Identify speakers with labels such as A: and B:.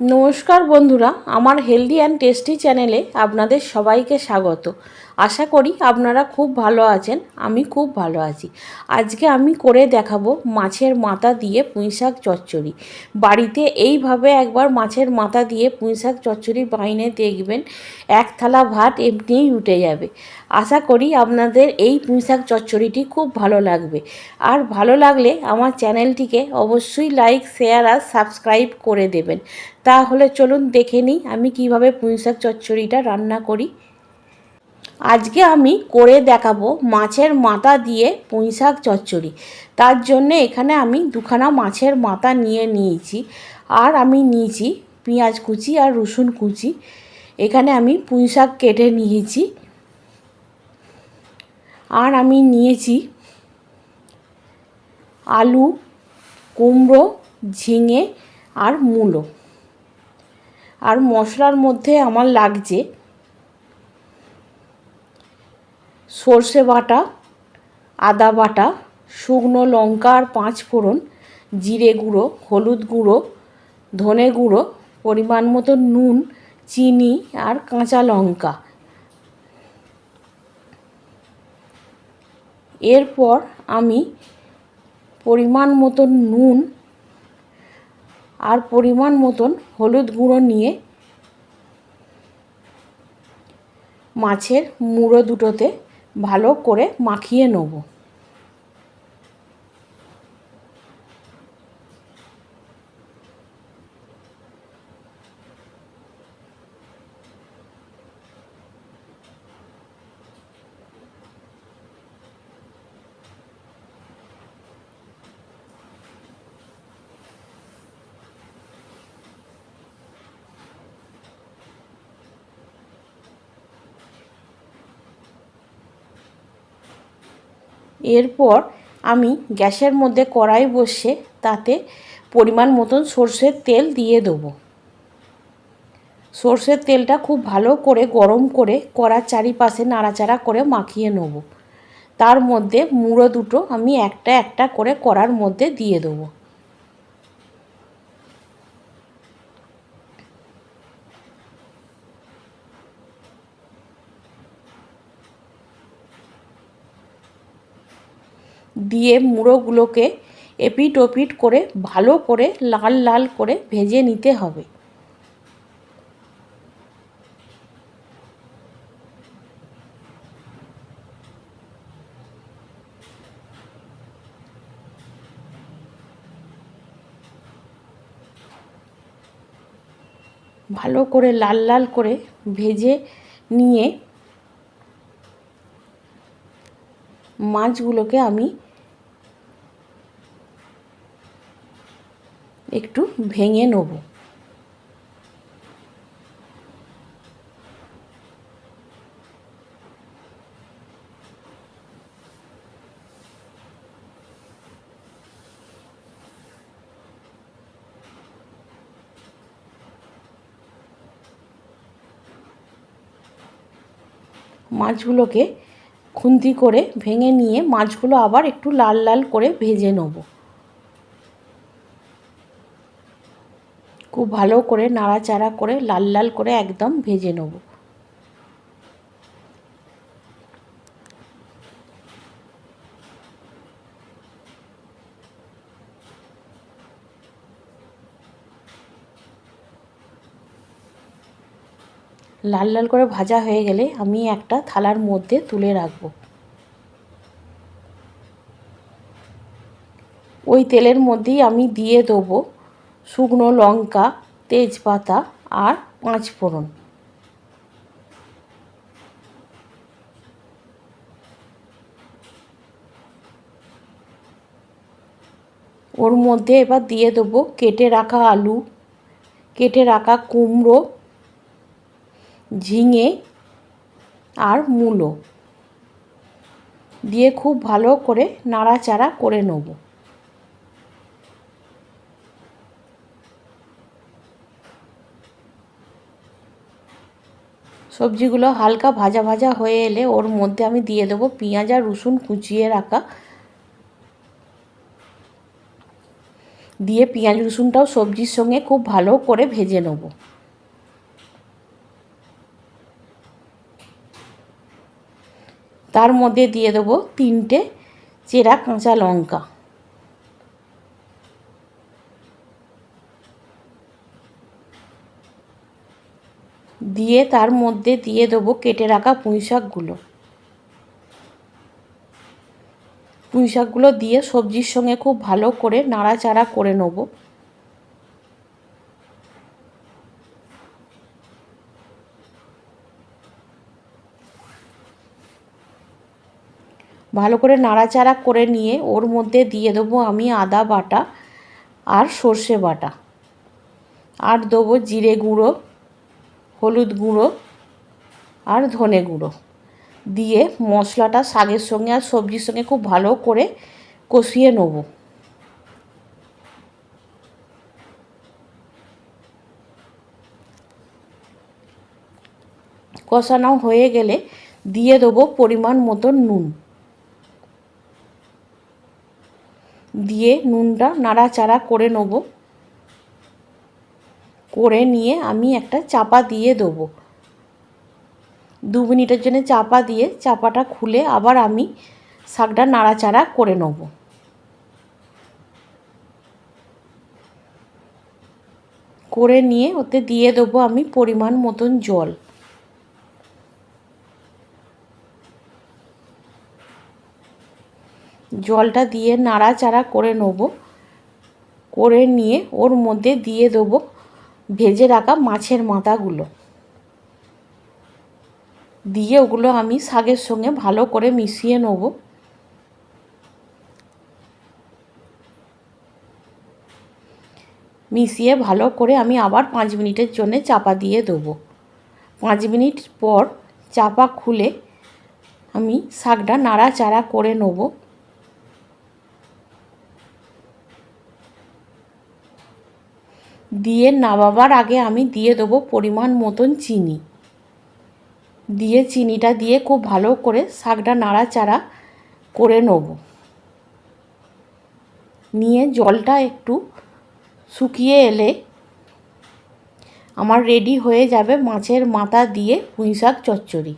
A: নমস্কার বন্ধুরা আমার হেলদি অ্যান্ড টেস্টি চ্যানেলে আপনাদের সবাইকে স্বাগত। আশা করি আপনারা খুব ভালো আছেন, আমি খুব ভালো আছি। আজকে আমি করে দেখাবো মাছের মাথা দিয়ে পুঁইশাক চচ্চড়ি। বাড়িতে এইভাবে একবার মাছের মাথা দিয়ে পুঁইশাক চচ্চড়ি বাইনে দেখবেন, এক থালা ভাত এমনিই উঠে যাবে। আশা করি আপনাদের এই পুঁইশাক চচ্চড়িটি খুব ভালো লাগবে। আর ভালো লাগলে আমার চ্যানেলটিকে অবশ্যই লাইক, শেয়ার আর সাবস্ক্রাইব করে দেবেন। তাহলে চলুন দেখে নিই আমি কীভাবে পুঁইশাক চচ্চড়িটা রান্না করি। আজকে আমি করে দেখাবো মাছের মাথা দিয়ে পুঁইশাক চচ্চড়ি। তার জন্য এখানে আমি দুখানা মাছের মাথা নিয়ে নিয়েছি। আর আমি নিয়েছি পেঁয়াজ কুচি আর রসুন কুচি। এখানে আমি পুঁইশাক কেটে নিয়েছি। আর আমি নিয়েছি আলু, কুমড়ো, ঝিঙে আর মূলো। আর মশলার মধ্যে আমার লাগছে সর্ষে বাটা, আদা বাটা, শুকনো লঙ্কা আর পাঁচ ফোড়ন, জিরে গুঁড়ো, হলুদ গুঁড়ো, ধনে গুঁড়ো, পরিমাণ মতো নুন, চিনি আর কাঁচা লঙ্কা। এরপর আমি পরিমাণ মতন নুন আর পরিমাণ মতন হলুদ গুঁড়ো নিয়ে মাছের মুড়ো দুটোতে ভালো করে মাখিয়ে নেব। এরপর আমি গ্যাসের মধ্যে কড়াই বসে তাতে পরিমাণ মতন সর্ষের তেল দিয়ে দেবো। সর্ষের তেলটা খুব ভালো করে গরম করে কড়ার চারিপাশে নাড়াচাড়া করে মাখিয়ে নেব। তার মধ্যে মুড়ো দুটো আমি একটা একটা করে কড়ার মধ্যে দিয়ে দেবো। দিয়ে মুড়োগুলোকে এপিট ওপিট করে ভালো করে লাল লাল করে ভেজে নিতে হবে। ভালো করে লাল লাল করে ভেজে নিয়ে মাছগুলোকে আমি একটু ভেঙে নেব। মাছগুলোকে খুন্তি করে ভেঙে নিয়ে মাছগুলো আবার একটু লাল লাল করে ভেজে নেব। খুব ভালো করে নাড়াচাড়া করে লাল লাল করে একদম ভেজে নেব। লাল লাল করে ভাজা হয়ে গেলে আমি একটা থালার মধ্যে তুলে রাখব। ওই তেলের মধ্যেই আমি দিয়ে দেবো শুকনো লঙ্কা, তেজপাতা আর পাঁচ ফোড়ন। ওর মধ্যে এবার দিয়ে দেবো কেটে রাখা আলু, কেটে রাখা কুমড়ো, ঝিঙে আর মূলো। দিয়ে খুব ভালো করে নাড়াচাড়া করে নেব। সবজিগুলো হালকা ভাজা ভাজা হয়ে এলে ওর মধ্যে আমি দিয়ে দেবো পেঁয়াজ আর রসুন কুচিয়ে রাখা। দিয়ে পেঁয়াজ রসুনটাও সবজির সঙ্গে খুব ভালো করে ভেজে নেব। তার মধ্যে দিয়ে দেবো তিনটে চেরা কাঁচা লঙ্কা। দিয়ে তার মধ্যে দিয়ে দেবো কেটে রাখা পুঁই শাকগুলো। পুঁই শাকগুলো দিয়ে সবজির সঙ্গে খুব ভালো করে নাড়াচাড়া করে নেব। ভালো করে নাড়াচাড়া করে নিয়ে ওর মধ্যে দিয়ে দেবো আমি আদা বাটা আর সর্ষে বাটা। আর দেবো জিরে গুঁড়ো। হলুদ গুঁড়ো আর ধনে গুঁড়ো দিয়ে মশলাটা শাকের সঙ্গে আর সবজির সঙ্গে খুব ভালো করে কষিয়ে নেব। কষানো হয়ে গেলে দিয়ে দেবো পরিমাণ মতো নুন। দিয়ে নুনটা নাড়াচাড়া করে নেব। করে নিয়ে আমি একটা চাপা দিয়ে দেবো। দু মিনিটের জন্য চাপা দিয়ে চাপাটা খুলে আবার আমি শাকটা নাড়াচাড়া করে নেব। করে নিয়ে ওতে দিয়ে দেবো আমি পরিমাণ মতন জল। জলটা দিয়ে নাড়াচাড়া করে নেব। করে নিয়ে ওর মধ্যে দিয়ে দেবো ভেজে রাখা মাছের মাথাগুলো। দিয়ে ওগুলো আমি শাকের সঙ্গে ভালো করে মিশিয়ে নেব। মিশিয়ে ভালো করে আমি আবার পাঁচ মিনিটের জন্য চাপা দিয়ে দেবো। পাঁচ মিনিট পর চাপা খুলে আমি শাকটা নাড়াচাড়া করে নেব। দিয়ে নামাবার আগে আমি দিয়ে দেবো পরিমাণ মতন চিনি। দিয়ে চিনিটা দিয়ে খুব ভালো করে শাকটা নাড়াচাড়া করে নেব। নিয়ে জলটা একটু শুকিয়ে এলে আমার রেডি হয়ে যাবে মাছের মাথা দিয়ে পুঁই শাক চচ্চড়ি।